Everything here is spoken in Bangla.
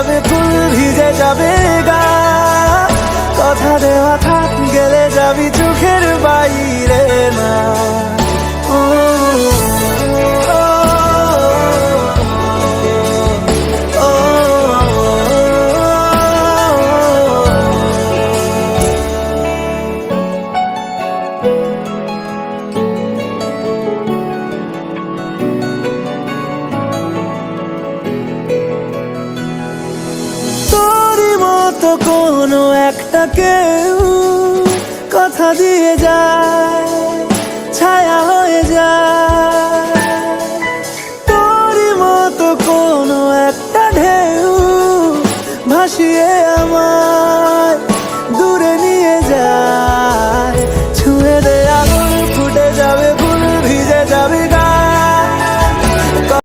যাবে ফুল ভিজে যাবে গা। কোনো একটা কেউ কথা দিয়ে যায়, ছায়া হয়ে যায়। তোরই মতো কোনো একটা ঢেউ ভাসিয়ে আমার দূরে নিয়ে যায়। ছুঁয়ে দে ফুটে যাবে ফুল, ভিজে যাবে